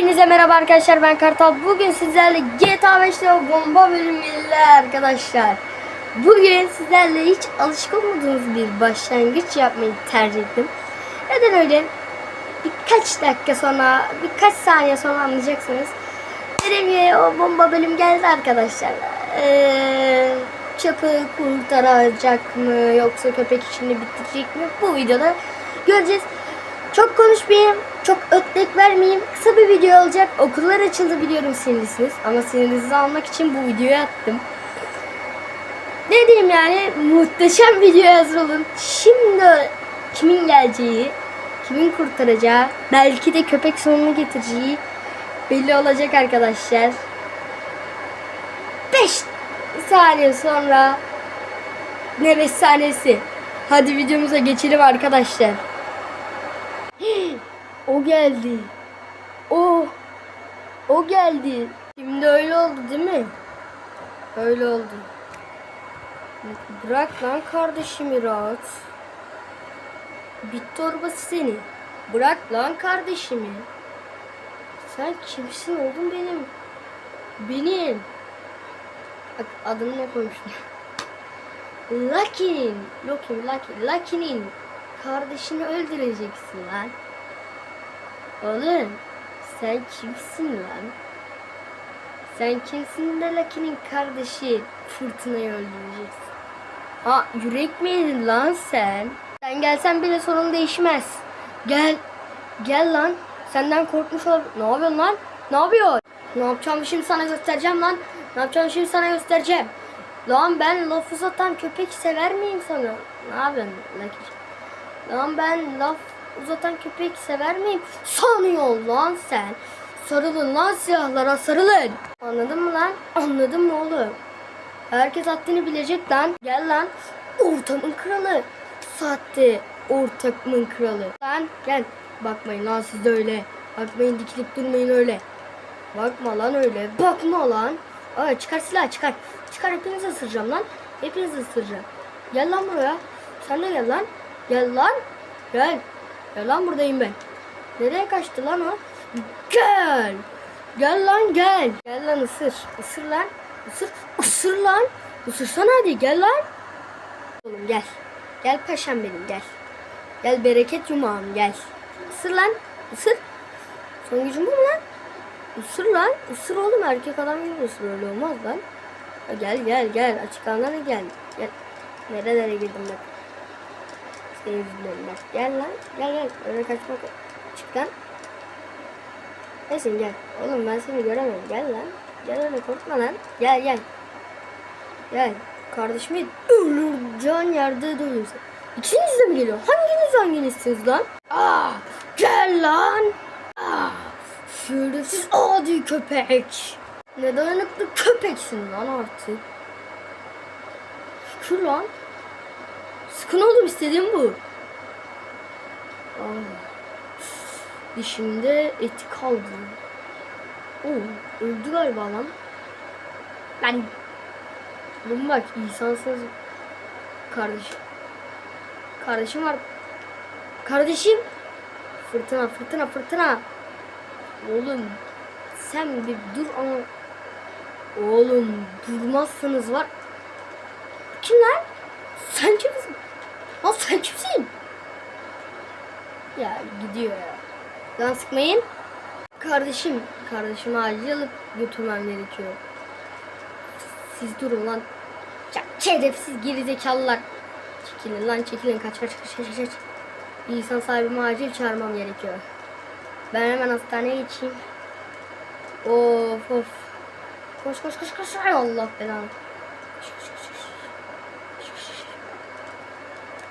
Hepinize merhaba arkadaşlar ben Kartal. Bugün sizlerle GTA 5'te o bomba bölümüyle arkadaşlar. Bugün sizlerle hiç alışık olmadığınız bir başlangıç yapmayı tercih ettim. Neden öyle? Birkaç dakika sonra, birkaç saniye sonra anlayacaksınız. Gibi o bomba bölüm geldi arkadaşlar. Ee, çöpü kurtaracak mı yoksa köpek işini bitirecek mi? Bu videoda göreceğiz. Çok konuşmayayım, çok ötlek vermeyeyim. Kısa bir video olacak. Okullar açıldı biliyorum sinirlisiniz. Ama sinirinizi almak için bu videoyu attım. Ne diyeyim yani muhteşem videoya hazır olun. Şimdi kimin geleceği, kimin kurtaracağı, belki de köpek sonunu getireceği belli olacak arkadaşlar. 5 saniye sonra ne 5 saniyesi. Hadi videomuza geçelim arkadaşlar. O geldi. O. O geldi. Şimdi öyle oldu değil mi? Öyle oldu. Bırak lan kardeşimi rahat. Bit torbası seni. Bırak lan kardeşimi. Sen kimsin oğlum benim? Benim. Adını ne koymuştum? Lucky'nin. Lucky, Lucky. Lucky'nin kardeşini öldüreceksin lan. Oğlum sen kimsin lan? Sen kimsin de Lucky'nin kardeşi fırtınayı öldüreceksin? Ha yürek mi yedin lan sen? Sen gelsen bile sorun değişmez. Gel. Gel lan. Senden korkmuş ol. Ne yapıyorsun lan? Ne yapıyorsun? Ne yapacağımı şimdi sana göstereceğim lan. Ne yapacağımı şimdi sana göstereceğim. Lan ben laf uzatan köpek sever miyim sana? Ne yapıyorsun Lucky? Lan ben laf uzatan köpek sever miyim? Sanıyor lan sen. Sarılın lan silahlara sarılın. Anladın mı lan? Anladın mı oğlum? Herkes haddini bilecek lan. Gel lan. Ortamın kralı. Saatte ortamın kralı. Lan gel. Bakmayın lan siz de öyle. Bakmayın dikilip durmayın öyle. Bakma lan öyle. Bakma lan. Aa, çıkar silah çıkar. Çıkar hepinizi ısıracağım lan. Hepinizi ısıracağım. Gel lan buraya. Sen de gel lan. Gel lan. Gel. Gel lan buradayım ben. Nereye kaçtı lan o? Gel. Gel lan gel. Gel lan ısır. Isır lan. Isır. Isır lan. Isırsana hadi gel lan. Oğlum gel. Gel paşam benim gel. Gel bereket yumağım gel. Isır lan. Isır. Son gücüm bu mu lan? Isır lan. Isır oğlum erkek adam gibi ısır öyle olmaz lan. Ha, Gel gel gel açık alana gel. Gel. Nerelere girdim bak. Senin bak. Gel lan. Gel gel. Öyle kaçmak. Çık lan. Nesin gel. Oğlum ben seni göremiyorum. Gel lan. Gel öyle korkma lan. Gel gel. Gel. Kardeşimi ölüreceğin yerde duyuyorsun. İkiniz de mi geliyor? Hanginiz hanginizsiniz lan? Aa, gel lan. Aa, şerefsiz adi köpek. Ne dayanıklı köpeksin lan artık. Şükür lan. Sıkın oğlum istediğim bu. Aa. Dişimde eti kaldı. Oo, öldü galiba lan. Ben Oğlum bak insansız kardeşim. Kardeşim var. Kardeşim. Fırtına fırtına fırtına. Oğlum sen bir dur ama Oğlum durmazsanız var. Kim lan? Sen kimsin? Lan sen kimsin? Ya gidiyor ya. Lan sıkmayın. Kardeşim, kardeşimi acil götürmem gerekiyor. Siz durun lan. Ya şerefsiz gerizekalılar. Çekilin lan çekilin kaç kaç kaç kaç kaç. İnsan sahibimi acil çağırmam gerekiyor. Ben hemen hastaneye geçeyim. Of of. Koş koş koş koş. Ay Allah belanı. Koş, koş, koş, koş. Koş, koş, koş.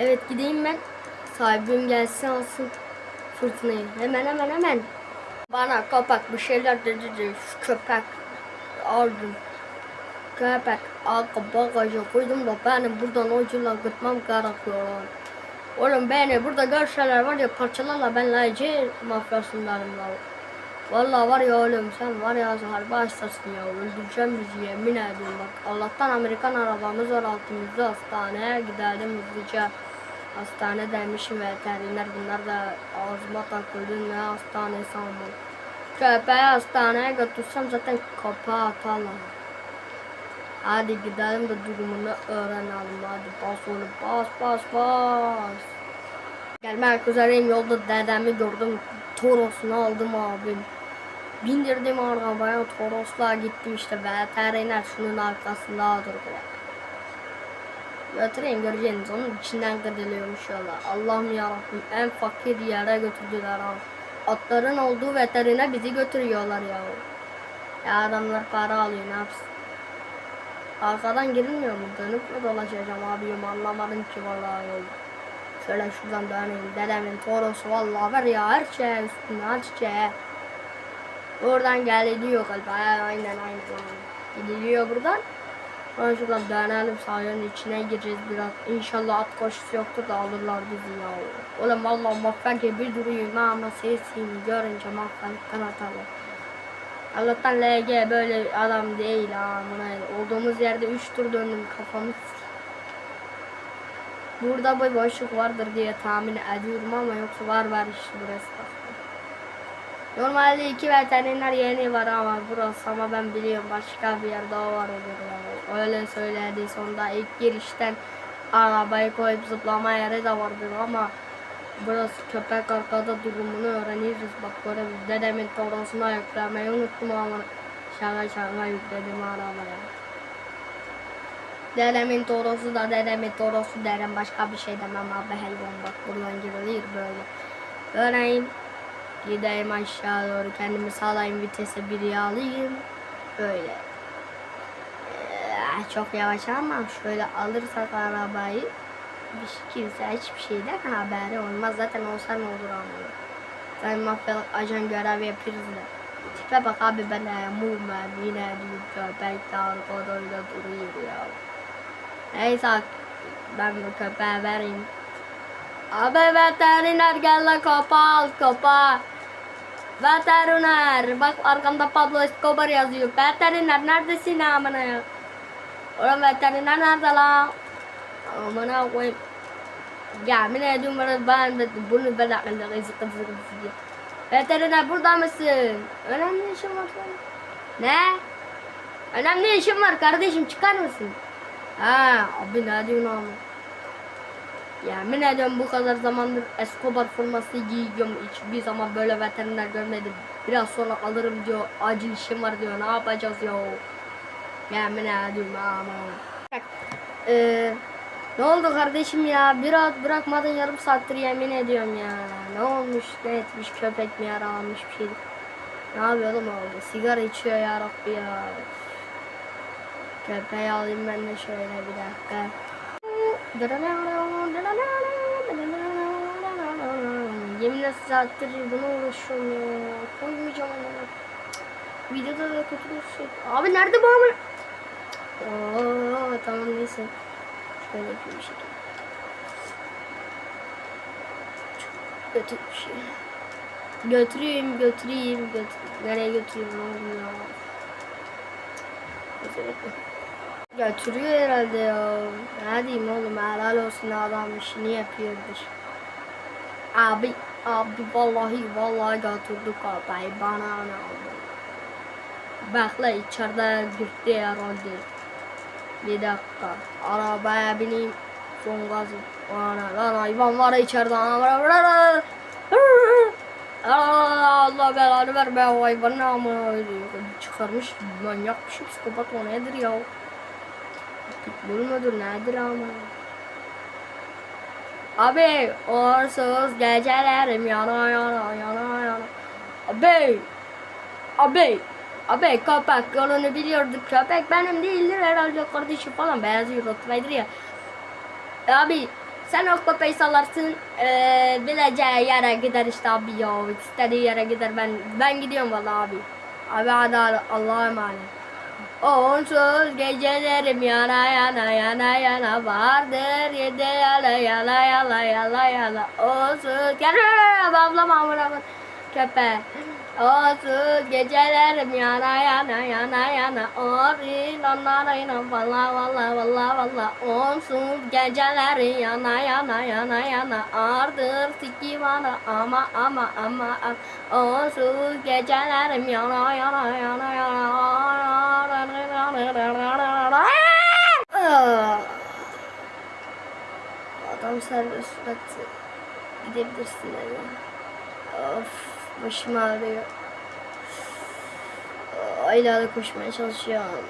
Evet gideyim ben. Sahibim gelsin alsın fırtınayı. Hemen hemen hemen. Bana kapak bir şeyler dedi de şu köpek aldım. Köpek arka bagaja koydum da beni buradan ucuyla gitmem gerekiyor. Oğlum beni burada görseler var ya parçalarla ben lacı mafyasındanım la. Vallahi var ya oğlum sen var ya harbi hastasın ya öldüreceğim bizi yemin ediyorum bak Allah'tan Amerikan arabamız var altımızda hastaneye gidelim hızlıca Hastane demişim veteriner bunlar da ağzıma takıldı ne hastane sanmam Köpeği hastaneye götürsem zaten kapağı atarlar. Hadi gidelim de durumunu öğrenelim. Hadi bas oğlum bas bas bas. Gelmek üzereyim yolda dedemi gördüm. Toros'unu aldım abim. Bindirdim arabaya Toros'la gittim işte veteriner şunun arkasında durdular. Götüreyim göreceğiniz onun içinden kırılıyormuş yola. Allah'ım yarabbim en fakir yere götürdüler abi. Atların olduğu veterine bizi götürüyorlar ya. Ya adamlar para alıyor ne yapsın. Arkadan girilmiyor mu? Dönüp mü dolaşacağım abim anlamadım ki vallahi yol. Şöyle şuradan döneyim. Dedemin torosu vallahi var ya her şey üstüne her şey. Oradan geliliyor galiba. Aynen aynen. Gidiliyor buradan. Ben şuradan dönelim sahanın içine gireceğiz biraz. İnşallah at koşusu yoktur da alırlar bizi ya. Oğlum valla mafya gibi duruyor ama sesini görünce mafyalıktan atarlar. Allah'tan LG böyle adam değil ha. Olduğumuz yerde 3 tur döndüm kafamı Burada bir boşluk vardır diye tahmin ediyorum ama yoksa var var işte burası da. Normalde iki veteriner yeni var ama burası ama ben biliyorum başka bir yer daha var olur ya. Öyle söyledi sonunda ilk girişten arabayı koyup zıplama yeri de vardır ama burası köpek arkada durumunu öğreniriz. Bak böyle dedemin torosuna yüklemeyi unuttum ama şaka şaka yükledim arabaya. Dedemin torosu da dedemin torosu derim başka bir şey demem abi helvan bak buradan girilir böyle. Döneyim. Gideyim aşağı doğru kendimi salayım vitese biri alayım. Böyle. Ee, çok yavaş ama şöyle alırsak arabayı bir şey- kimse hiçbir şeyden haberi olmaz. Zaten olsa ne olur ama. Sen mafyalık ajan görev yapıyoruz da. Tipe bak abi ben de mumem yine diyor köpek de arkadayla duruyor ya. Neyse ben bu köpeğe vereyim. Abi veteriner gel la kapağı al kapağı. Veteriner. Bak arkamda Pablo Escobar yazıyor. Veteriner neredesin amına ya? Oğlum veteriner nerede la? Amına koyayım. Yemin ediyorum bana ben de bunu ben aklımda sıkı sıkı sıkı. Veteriner burada mısın? Önemli işim var. Ne? Önemli işim var kardeşim çıkar mısın? Ha abi ne diyorsun ama? Yemin ediyorum bu kadar zamandır Escobar forması giyiyorum. Hiçbir zaman böyle veteriner görmedim. Biraz sonra alırım diyor. Acil işim var diyor. Ne yapacağız ya? Yemin ediyorum ama. Ee, ne oldu kardeşim ya? Biraz bırakmadın yarım saattir yemin ediyorum ya. Ne olmuş? Ne etmiş? Köpek mi yaralanmış bir şey? Ne yapıyor oğlum orada? Sigara içiyor ya Rabbi ya. Köpeği alayım ben de şöyle bir dakika. Yeminle saattir buna uğraşıyorum ya. Koymayacağım onu. Videoda da kötü bir şey. Abi nerede bu amına? Oo, tamam neyse. Şöyle yapayım bir şey. Çok kötü bir şey. Götüreyim, götüreyim, götür. Nereye götüreyim oğlum ya? Özellikle. Götürüyor herhalde ya. Ne diyeyim oğlum helal olsun adam işini yapıyordur. Abi, abi vallahi vallahi götürdük abi bana ne oldu? Bakla içeride girdi herhalde. Bir dakika. Arabaya bineyim. Son gazı. Ana lan hayvan var içeride. Ana, Allah belanı ver be o hayvan ne ama çıkarmış manyak bir şey psikopat o nedir ya? Mudur nedir ama? Abi orsuz gecelerim yana yana yana yana. Abi abi abi köpek yolunu biliyorduk köpek benim değildir herhalde kardeşim falan benziyor Rottweiler ya. Abi sen o köpeği salarsın eee bileceği yere gider işte abi ya istediği yere gider ben ben gidiyorum vallahi abi. Abi hadi Allah'a emanet. Onsuz gecelerim yana yana yana yana vardır. Yedi yala yala yala yala yala. Onsuz gel. Ablam amına köpe Olsun gecelerim yana yana yana yana Ori lanlarayla valla valla valla valla Onsuz gecelerin yana yana yana yana Ardır tiki bana ama ama ama Onsuz gecelerim yana yana yana yana! Adam serbest bıraktı. Gidebilirsin dedi. Of başım ağrıyor. Ayla da koşmaya çalışıyorum.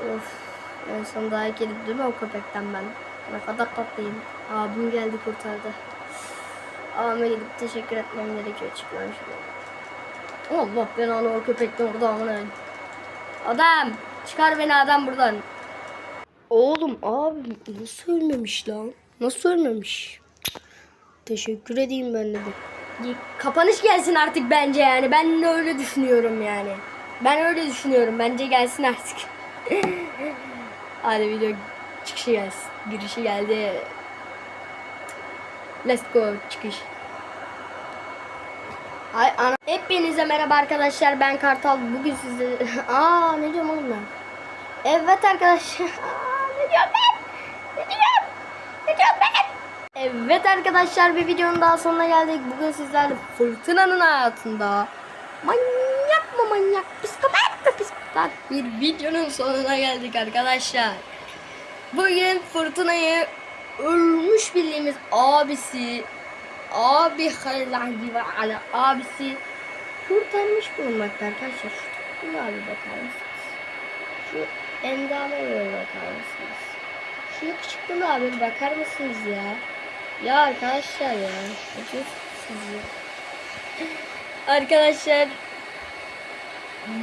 Of. En son daha gelip değil mi o köpekten ben? Ne kadar tatlıyım. Abim geldi kurtardı. Abime gidip teşekkür etmem gerekiyor çıkmam şuradan. Allah ben onu o köpekten orada amına. Adam çıkar beni adam buradan. Oğlum abi nasıl ölmemiş lan? Nasıl ölmemiş? Teşekkür edeyim ben de. Kapanış gelsin artık bence yani. Ben öyle düşünüyorum yani. Ben öyle düşünüyorum. Bence gelsin artık. Hadi video çıkışı gelsin. Girişi geldi. Let's go çıkış. Ay ana. Hepinize merhaba arkadaşlar. Ben Kartal. Bugün sizde... Aa ne diyorum oğlum ben? Evet arkadaşlar. Aa, ne diyorum ben? Ne diyorum? Ne diyorum ben? Evet arkadaşlar bir videonun daha sonuna geldik. Bugün sizlerle fırtınanın hayatında manyak mı manyak, psikopat mı psikopat bir videonun sonuna geldik arkadaşlar. Bugün fırtınayı ölmüş bildiğimiz abisi abi Halil ala abisi kurtarmış bulunmakta arkadaşlar. Şu abi bakar mısınız? Şu endame böyle bakar mısınız? Şu yakışıklı abi bakar mısınız ya? Ya arkadaşlar ya. Arkadaşlar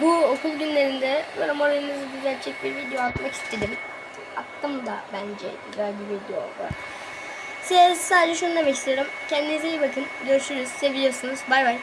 bu okul günlerinde böyle moralinizi düzeltecek bir video atmak istedim. Attım da bence güzel bir video oldu. Size sadece şunu demek istiyorum. Kendinize iyi bakın. Görüşürüz. Seviyorsunuz. Bay bay.